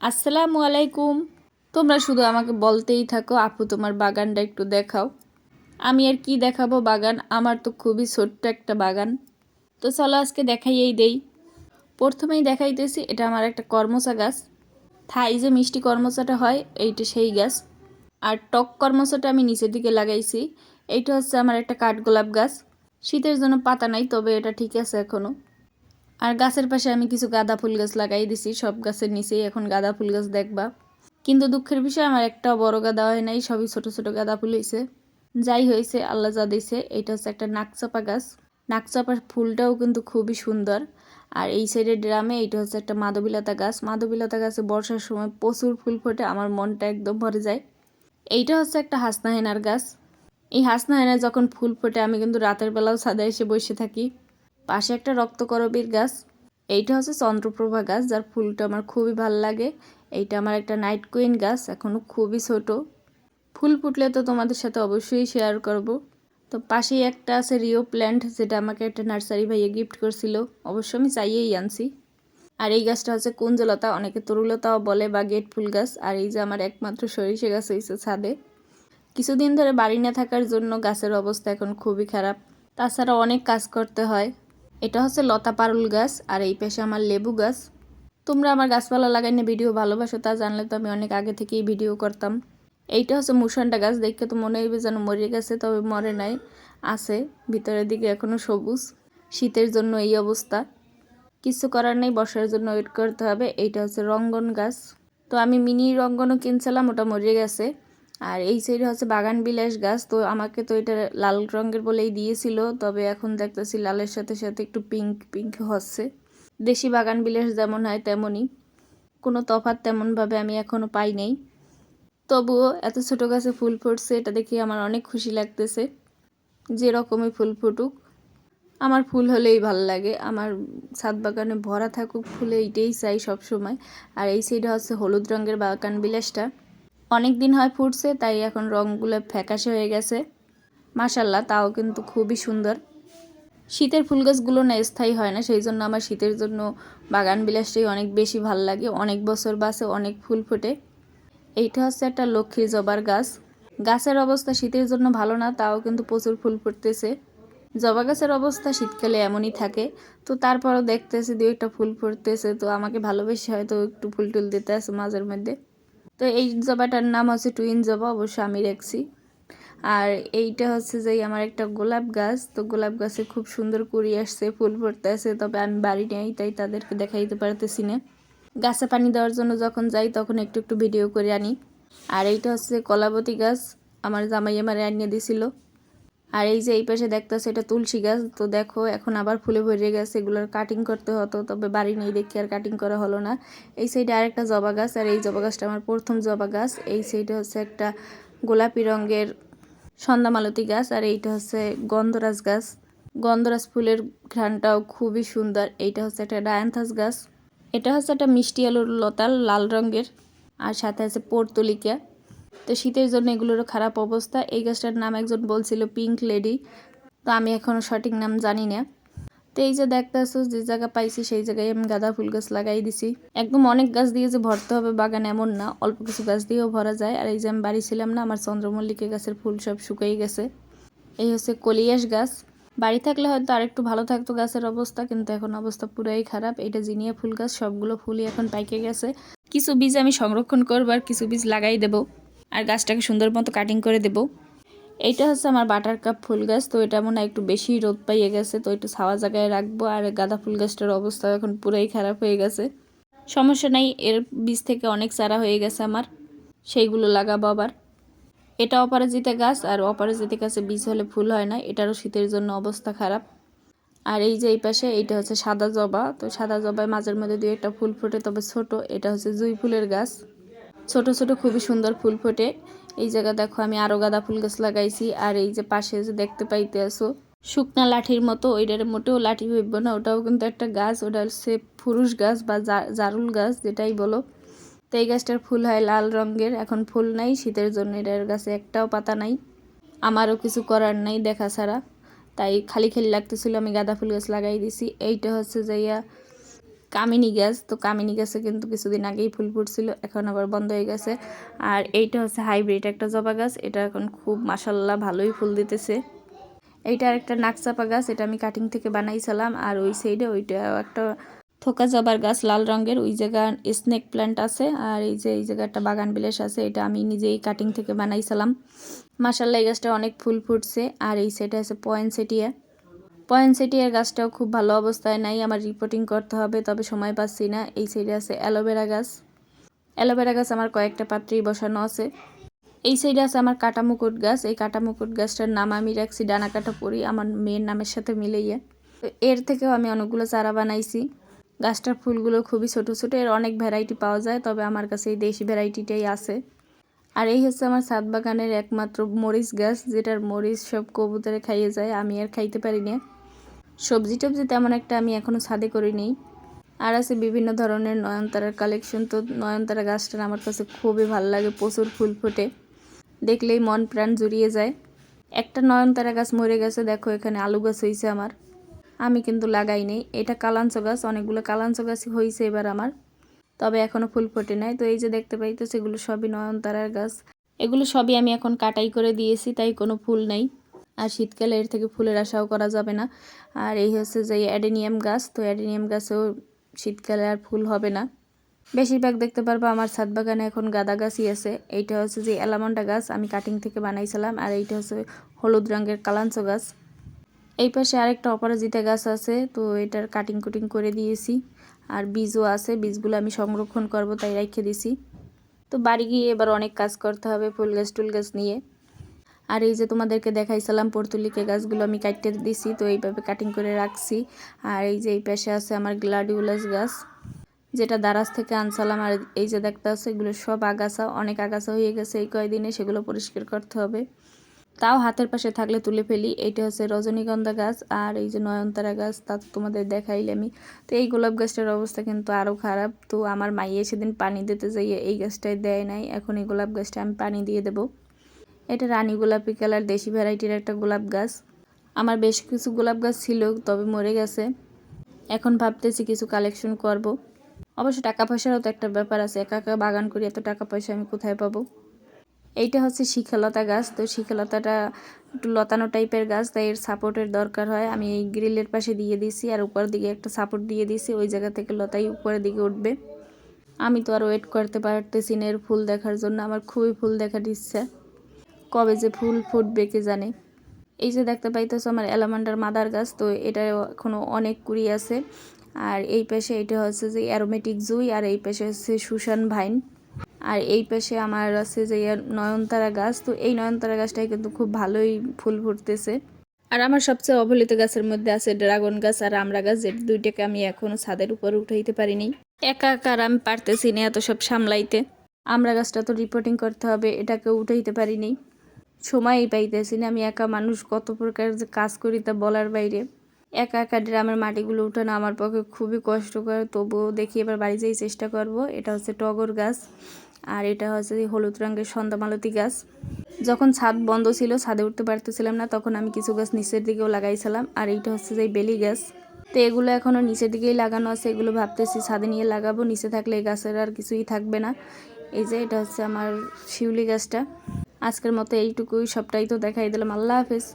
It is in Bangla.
আসসালামু আলাইকুম। তোমরা শুধু আমাকে বলতেই থাকো, আপু তোমার বাগানটা একটু দেখাও। আমি আর কি দেখাবো বাগান? আমার তো খুবই ছোট্ট একটা বাগান। তো চলো আজকে দেখাইয়েই দেই। প্রথমেই দেখাইতেছি, এটা আমার একটা কর্মচা গাছ। থাই যে মিষ্টি কর্মচাটা হয়, এইটা সেই গাছ। আর টক কর্মচাটা আমি নিচের দিকে লাগাইছি। এইটা হচ্ছে আমার একটা কাঠগোলাপ গাছ। শীতের জন্য পাতা নাই, তবে এটা ঠিক আছে এখনও আর গাছের পাশে আমি কিছু গাঁদা ফুল গাছ লাগাই দিছি, সব গাছের নিচেই এখন গাঁদা ফুল গাছ দেখবা। কিন্তু দুঃখের বিষয়, আমার একটা বড় গাঁদা হয় নাই, সবই ছোট ছোট গাঁদা ফুল হয়েছে যাই হয়েছে আল্লাহ যা দিছে, এটা হচ্ছে একটা নাকচাপা গাছ। নাকচাপার ফুলটাও কিন্তু খুবই সুন্দর। আর এই সাইডের ড্রামে এইটা হচ্ছে একটা মাধবীলতা গাছ। মাধবীলতা গাছে বর্ষার সময় প্রচুর ফুল ফোটে, আমার মনটা একদম ভরে যায়। এইটা হচ্ছে একটা হাসনা হেনার গাছ। এই হাসনা হেনার যখন ফুল ফোটে, আমি কিন্তু রাতের বেলাও ছাদে এসে বসে থাকি। পাশে একটা রক্তকরবীর গাছ। এইটা হচ্ছে চন্দ্রপ্রভা গাছ, যার ফুলটা আমার খুবই ভালো লাগে। এইটা আমার একটা নাইট কুইন গাছ এখনও খুবই ছোট। ফুল ফুটলে তো তোমাদের সাথে অবশ্যই শেয়ার করব। তো পাশেই একটা আছে রিও প্ল্যান্ট যেটা আমাকে একটা নার্সারি ভাইয়ে গিফট করছিল। অবশ্য আমি চাইয়েই আনছি। আর এই গাছটা হচ্ছে কুঞ্জলতা, অনেকে তরুলতাও বলে বা গেট ফুল গাছ। আর এই যে আমার একমাত্র সরিষে গাছ হয়েছে ছাদে। কিছুদিন ধরে বাড়ি না থাকার জন্য গাছের অবস্থা এখন খুবই খারাপ। তাছাড়া অনেক কাজ করতে হয়। এটা হচ্ছে লতা পারুল গাছ, আর এই পেশে আমার লেবু গাছ। তোমরা আমার গাছপালা লাগাই লাগাইনে ভিডিও ভালোবাসো, তা জানলে তো আমি অনেক আগে থেকেই ভিডিও করতাম। এইটা হচ্ছে মুসানটা গাছ, দেখে তো মনে হইবে যেন মরে গেছে, তবে মরে নাই, আছে, ভিতরের দিকে এখনও সবুজ। শীতের জন্য এই অবস্থা। কিছু করার নেই, বর্ষার জন্য ওয়েট করতে হবে, এইটা হচ্ছে রঙ্গন গাছ। তো আমি মিনি রঙ্গনও কিনছিলাম, ওটা মরে গেছে। আর এই সাইডে হচ্ছে বাগান বিলাস গাছ, তো আমাকে তো এটা লাল রঙের বলেই দিয়েছিল, তবে এখন দেখতেছি লালের সাথে সাথে একটু পিঙ্ক পিঙ্ক হচ্ছে। দেশি বাগান বিলাস যেমন হয় তেমনই। কোনো তফাৎ তেমনভাবে আমি এখনও পাই নাই। তবুও এত ছোটো গাছে ফুল ফুটছে, এটা দেখে আমার অনেক খুশি লাগতেছে যে রকমই ফুল ফুটুক। আমার ফুল হলেই ভালো লাগে, আমার ছাদ বাগানে ভরা থাকুক, ফুলে এইটাই চাই সব সময় আর এই সাইডে হচ্ছে হলুদ রঙের বাগান বিলাসটা। অনেক দিন হয় ফুটছে, তাই এখন রঙগুলো ফ্যাকাশে হয়ে গেছে। মাসাল্লাহ তাও কিন্তু খুবই সুন্দর। শীতের ফুল গাছগুলো না স্থায়ী হয় না, সেই জন্য আমার শীতের জন্য বাগান বিলাসটাই অনেক বেশি ভালো লাগে। অনেক বছর বাসে অনেক ফুল ফোটে। এইটা হচ্ছে একটা লক্ষ্মী জবার গাছ। গাছের অবস্থা শীতের জন্য ভালো না, তাও কিন্তু প্রচুর ফুল ফুটতেছে। জবা গাছের অবস্থা শীতকালে এমনই থাকে। তো তারপরও দেখতেছে দু একটা ফুল ফুটতেছে, তো আমাকে ভালোবেসে হয়তো একটু ফুল টুল দিতে আছে মাঝের মধ্যে। তো এই জবাটার নাম হচ্ছে টুইন জবা অবশ্য আমি রাখছি। আর এইটা হচ্ছে যে আমার একটা গোলাপ গাছ, তো গোলাপ গাছে খুব সুন্দর কুড়ি আসছে, ফুল ভরতে আছে, তবে আমি বাড়ি নেই, তাই তাদেরকে দেখাইতে পারতেছি না। গাছে পানি দেওয়ার জন্য যখন যাই, তখন একটু একটু ভিডিও করে আনি। আর এইটা হচ্ছে কলাবতী গাছ, আমার জামাই আমার আনিয়ে দিছিল। আর এই যে এই পাশে দেখতেছে এটা তুলসী গাছ, তো দেখো এখন আবার ফুলে ভরে গেছে, এগুলোর কাটিং করতে হতো, তবে বাড়ি নেই দেখে আর কাটিং করা হলো না। এই সাইডে আরেকটা জবা গাছ, আর এই জবা গাছটা আমার প্রথম জবা গাছ। এই সাইডে হচ্ছে একটা গোলাপি রঙের সন্ধ্যামালতী গাছ, আর এইটা হচ্ছে গন্ধরাজ গাছ। গন্ধরাজ ফুলের ঘ্রানটাও খুবই সুন্দর, এইটা হচ্ছে একটা ডায়ান্থাস গাছ। এটা হচ্ছে একটা মিষ্টি আলুর লতাল লাল রঙের, আর সাথে আছে পর্তলিকা। তো শীতের জন্য এগুলোরও খারাপ অবস্থা। এই গাছটার নাম একজন বলছিল পিঙ্ক লেডি। তো আমি এখনও সঠিক নাম জানি না। তো এই যে দেখতেছো, যে জায়গা পাইছি সেই জায়গায় আমি গাঁদা ফুল গাছ লাগাই দিছি। একদম অনেক গাছ দিয়ে যে ভরতে হবে বাগান এমন না, অল্প কিছু গাছ দিয়েও ভরা যায়। আর এই যে আমি বাড়ি ছিলাম না, আমার চন্দ্রমল্লিকা গাছের ফুল সব শুকিয়ে গেছে। এই হচ্ছে কলিয়াস গাছ। বাড়ি থাকলে হয়তো আরেকটু ভালো থাকতো গাছের অবস্থা, কিন্তু এখন অবস্থা পুরাই খারাপ। এটা জিনিয়া ফুল গাছ, সবগুলো ফুলই এখন পাইকে গেছে। কিছু বীজ আমি সংরক্ষণ করব আর কিছু বীজ লাগাই দেবো। আর গাছটাকে সুন্দর মতো কাটিং করে দেব। এইটা হচ্ছে আমার বাটার কাপ ফুল গাছ, তো এটা মনে হয় একটু বেশি রোদ পাইয়ে গেছে, তো একটু ছাওয়া জায়গায় রাখব। আর গাঁদা ফুল গাছটার অবস্থা এখন পুরাই খারাপ হয়ে গেছে। সমস্যা নাই, এর বীজ থেকে অনেক চারা হয়ে গেছে আমার, সেইগুলো লাগাবো আবার। এটা অপরাজিতা গাছ, আর অপরাজিতা গাছে বীজ হলে ফুল হয় না, এটারও শীতের জন্য অবস্থা খারাপ। আর এই যে এই পাশে, এইটা হচ্ছে সাদা জবা, তো সাদা জবায় মাঝের মধ্যে দুই একটা ফুল ফোটে, তবে ছোট, এটা হচ্ছে জুই ফুলের গাছ। ছোট ছোট খুবই সুন্দর ফুল ফোটে। এই জায়গা দেখো, আমি আরও গাঁদা ফুল গাছ লাগাইছি, আর এই যে পাশে যে দেখতে পাইতে আসো শুকনা লাঠির মতো, ওইটার মোটেও লাঠি হইব না, ওটাও কিন্তু একটা গাছ, ওটা হচ্ছে ফুরুষ গাছ বা জারুল গাছ, যেটাই বলো। তো এই গাছটার ফুল হয় লাল রঙের, এখন ফুল নাই, শীতের জন্য এটার গাছে একটাও পাতা নাই। আমারও কিছু করার নাই দেখা ছাড়া। তাই খালি খালি লাগতেছিল আমি গাঁদা ফুল গাছ লাগাই দিছি। এইটা হচ্ছে যাইয়া কামিনী গাছ, তো কামিনী গাছে কিন্তু কিছুদিন আগেই ফুল ফুটছিল, এখন আবার বন্ধ হয়ে গেছে। আর এইটা হচ্ছে হাইব্রিড একটা জবা গাছ, এটা এখন খুব মাসাল্লাহ ভালোই ফুল দিতেছে। এইটা একটা নাকচাপা গাছ, এটা আমি কাটিং থেকে বানাইছিলাম, আর ওই সাইডে ওইটা একটা থোকা জবার গাছ, লাল রঙের, ওই জায়গা স্নেক প্ল্যান্ট আছে, আর এই যে, এই জায়গা একটা বাগান বিলাস আছে, এটা আমি নিজেই কাটিং থেকে বানাইছিলাম। মাসাল্লাহ এই গাছটা অনেক ফুল ফুটছে, আর এই সাইডে আছে পয়েন্টসেটিয়া পয়েন্টসেটিয়ার গাছটাও খুব ভালো অবস্থায় নাই, আমার রিপোর্টিং করতে হবে, তবে সময় পাচ্ছি না। এই সাইডে আছে অ্যালোভেরা গাছ। অ্যালোভেরা গাছ আমার কয়েকটা পাত্রেই বসানো আছে। এই সাইডে আছে আমার কাটা মুকুট গাছ। এই কাটা মুকুট গাছটার নাম আমি রাখছি ডানা কাটা পরি আমার মেয়ের নামের সাথে মিলাইয়ে। তো এর থেকেও আমি অনেকগুলো চারা বানাইছি। গাছটার ফুলগুলো খুবই ছোট ছোট। এর অনেক ভ্যারাইটি পাওয়া যায়, তবে আমার কাছে এই দেশি ভ্যারাইটিটাই আছে। আর এই হচ্ছে আমার ছাদ বাগানের একমাত্র মরিচ গাছ, যেটার মরিচ সব কবুতরে খাইয়ে যায়। আমি আর খাইতে পারি না। সবজি টবজি তেমন একটা আমি এখনও ছাদে করিনি। আর আছে বিভিন্ন ধরনের নয়নতারার কালেকশন তো নয়নতারা গাছটা আমার কাছে খুবই ভালো লাগে, প্রচুর ফুল ফোটে। দেখলেই মন প্রাণ জুড়িয়ে যায়। একটা নয়নতারা গাছ মরে গেছে, দেখো এখানে আলু গাছ হয়েছে আমার। আমি কিন্তু লাগাইনি। এটা কালাঞ্চ গাছ, অনেকগুলো কালাঞ্চ গাছ হয়েছে এবার আমার। তবে এখনও ফুল ফোটে নাই। তো এই যে দেখতে পাই তো সেগুলো সবই নয়নতারার গাছ। এগুলো সবই আমি এখন কাটাই করে দিয়েছি, তাই কোনো ফুল নেই। আর শীতকালে এর থেকে ফুলের আশাও করা যাবে না। আর এই হচ্ছে যে অ্যাডেনিয়াম গাছ, তো অ্যাডেনিয়াম গাছেও শীতকালে আর ফুল হবে না। বেশিরভাগ দেখতে পারব আমার ছাদ বাগানে এখন গাঁদা গাছই আছে। এইটা হচ্ছে যে অ্যালামন্ডা গাছ আমি কাটিং থেকে বানাইছিলাম আর এইটা হচ্ছে হলুদ রঙের কালাঞ্চ গাছ। এই পাশে আরেকটা অপরাজিতা গাছ আছে, তো এটার কাটিং কুটিং করে দিয়েছি। আর বীজও আছে, বীজগুলো আমি সংরক্ষণ করব, তাই রেখে দিছি। তো বাড়ি গিয়ে এবার অনেক কাজ করতে হবে ফুল গাছ টুল গাছ নিয়ে। আর এই যে তোমাদেরকে দেখাইছিলাম পর্তুলিকে গাছগুলো আমি কাটতে দিছি, তো এইভাবে কাটিং করে রাখছি। আর এই যে এই পাশে আছে আমার গ্লাডিউলাস গাছ, যেটা দারাজ থেকে আনসালাম আর এই যে দেখতে আছে এগুলো সব আগাছা, অনেক আগাছা হয়ে গেছে এই কয়দিনে, সেগুলো পরিষ্কার করতে হবে। তাও হাতের পাশে থাকলে তুলে ফেলি, এইটা হচ্ছে রজনীগন্ধা গাছ আর এই যে নয়নতারা গাছ তা তোমাদের দেখাইলে আমি। তো এই গোলাপ গাছটার অবস্থা কিন্তু আরও খারাপ। তো আমার মাইয়ে সেদিন পানি দিতে যাইয়ে এই গাছটায় দেয় নাই, এখন এই গোলাপ গাছটা আমি পানি দিয়ে দেবো। এটা রানী গোলাপি কালার, দেশি ভ্যারাইটির একটা গোলাপ গাছ। আমার বেশ কিছু গোলাপ গাছ ছিল, তবে মরে গেছে। এখন ভাবতেছি কিছু কালেকশন করব। অবশ্য টাকা পয়সারও তো একটা ব্যাপার আছে, একা একা বাগান করি এত টাকা পয়সা আমি কোথায় পাবো? এইটা হচ্ছে শিখালতা গাছ, তো শিখালতাটা একটু লতানো টাইপের গাছ, তাই এর সাপোর্টের দরকার হয়। আমি এই গ্রিলের পাশে দিয়ে দিছি আর উপর দিকে একটা সাপোর্ট দিয়ে দিছি ওই জায়গা থেকে লতাই উপরের দিকে উঠবে। আমি তো আর ওয়েট করতে পারতেছি না এর ফুল দেখার জন্য, আমার খুবই ফুল দেখার ইচ্ছা। কবে যে ফুল ফুটবে কে জানে। এই যে দেখতে পাইতেছো আমার অ্যালামান্ডার মাদার গাছ, তো এটা এখনও অনেক কুড়ি আছে। আর এই পাশে এটা হচ্ছে যে অ্যারোমেটিক জুই, আর এই পাশে হচ্ছে সুশান ভাইন। আর এই পাশে আমার আছে যে নয়নতারা গাছ, তো এই নয়নতারা গাছটাই কিন্তু খুব ভালোই ফুল ফুটতেছে। আর আমার সবচেয়ে অবহেলিত গাছের মধ্যে আছে ড্রাগন গাছ আর আমড়া গাছ, যে দুইটাকে আমি এখনও ছাদের উপর উঠাইতে পারিনি। একা একা আর আমি পারতেছি না এত সব সামলাইতে। আমড়া গাছটা তো রিপোর্টিং করতে হবে, এটাকে উঠাইতে পারিনি। সময়ই পাইতেছি না। আমি একা মানুষ, কত প্রকার যে কাজ করি তা বলার বাইরে। একা একা ড্রামের মাটিগুলো উঠানো আমার পক্ষে খুবই কষ্টকর। তবুও দেখি এবার বাড়ি যেই চেষ্টা করব। এটা হচ্ছে টগর গাছ আর এটা হচ্ছে হলুদ রঙের সন্ধ্যামালতি গাছ। যখন ছাদ বন্ধ ছিল, ছাদে উঠতে পারতেছিলাম না, তখন আমি কিছু গাছ নিচের দিকেও লাগাইছিলাম আর এইটা হচ্ছে যে বেলি গাছ। তো এগুলো এখনও নিচের দিকেই লাগানো আছে, এগুলো ভাবতেছি ছাদে নিয়ে লাগাবো। নিচে থাকলে এই গাছের আর কিছুই থাকবে না। এই যে এটা হচ্ছে আমার শিউলি গাছটা। আজকের মতো এইটুকুই সবটাই তো দেখাই দিলাম। আল্লাহ হাফেজ।